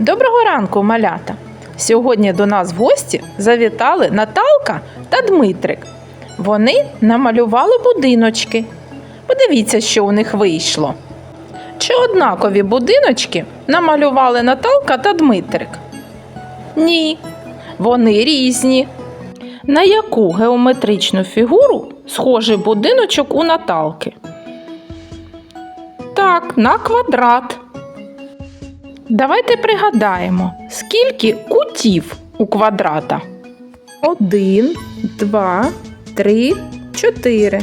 Доброго ранку, малята! Сьогодні до нас в гості завітали Наталка та Дмитрик. Вони намалювали будиночки. Подивіться, що у них вийшло. Чи однакові будиночки намалювали Наталка та Дмитрик? Ні, вони різні. На яку геометричну фігуру схожий будиночок у Наталки? Так, на квадрат. Давайте пригадаємо, скільки кутів у квадрата? Один, два, три, чотири.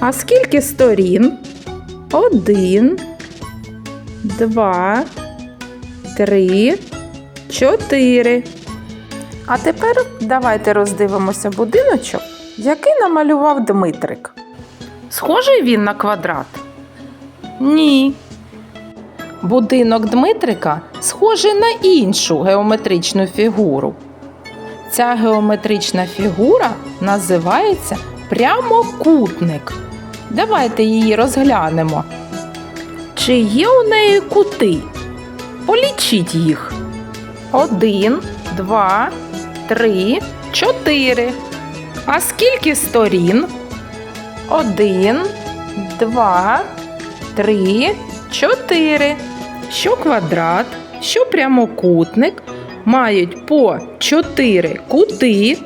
А скільки сторін? Один, два, три, чотири. А тепер давайте роздивимося будиночок, який намалював Дмитрик. Схожий він на квадрат? Ні. Будинок Дмитрика схожий на іншу геометричну фігуру. Ця геометрична фігура називається прямокутник. Давайте її розглянемо. Чи є у неї кути? Полічіть їх. Один, два, три, чотири. А скільки сторін? Один, два, три, чотири. Що квадрат, що прямокутник мають по чотири кути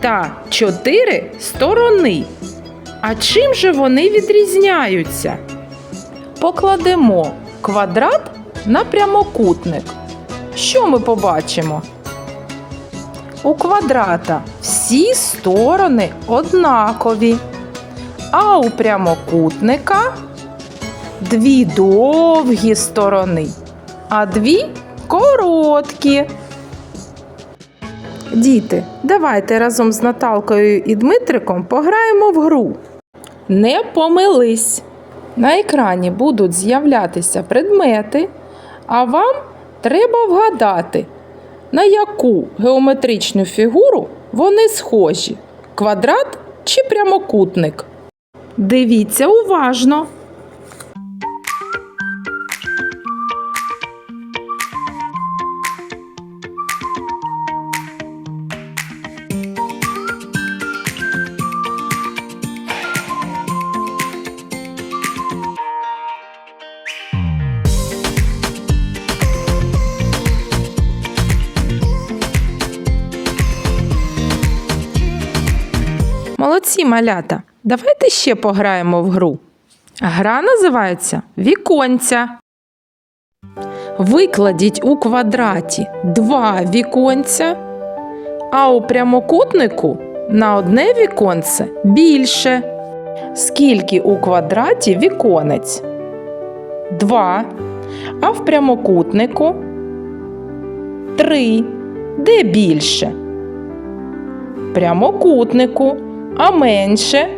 та чотири сторони. А чим же вони відрізняються? Покладемо квадрат на прямокутник. Що ми побачимо? У квадрата всі сторони однакові, а у прямокутника дві довгі сторони, а дві короткі. Діти, давайте разом з Наталкою і Дмитриком пограємо в гру. Не помились. На екрані будуть з'являтися предмети, а вам треба вгадати, на яку геометричну фігуру вони схожі квадрат чи прямокутник. Дивіться уважно. Молодці малята. Давайте ще пограємо в гру. Гра називається Віконця. Викладіть у квадраті два віконця, а у прямокутнику на одне віконце більше. Скільки у квадраті віконець? Два. А в прямокутнику три. Де більше? Прямокутнику, а менше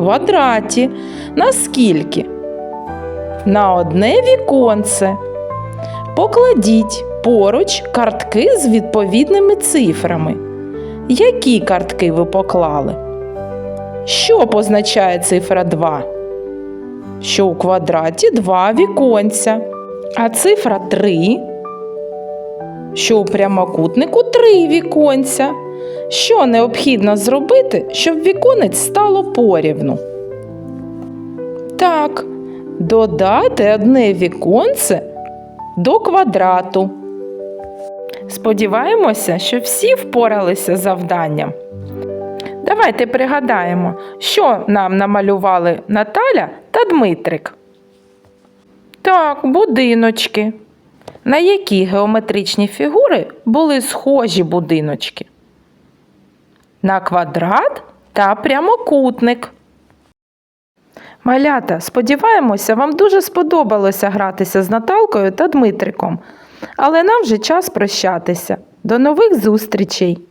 квадраті. Наскільки? На одне віконце. Покладіть поруч картки з відповідними цифрами. Які картки ви поклали? Що позначає цифра 2? Що у квадраті два віконця. А цифра 3, що у прямокутнику три віконця. Що необхідно зробити, щоб віконець стало порівну? Так, додати одне віконце до квадрату. Сподіваємося, що всі впоралися з завданням. Давайте пригадаємо, що нам намалювали Наталя та Дмитрик. Так, будиночки. На які геометричні фігури були схожі будиночки? На квадрат та прямокутник. Малята, сподіваємося, вам дуже сподобалося гратися з Наталкою та Дмитриком. Але нам вже час прощатися. До нових зустрічей!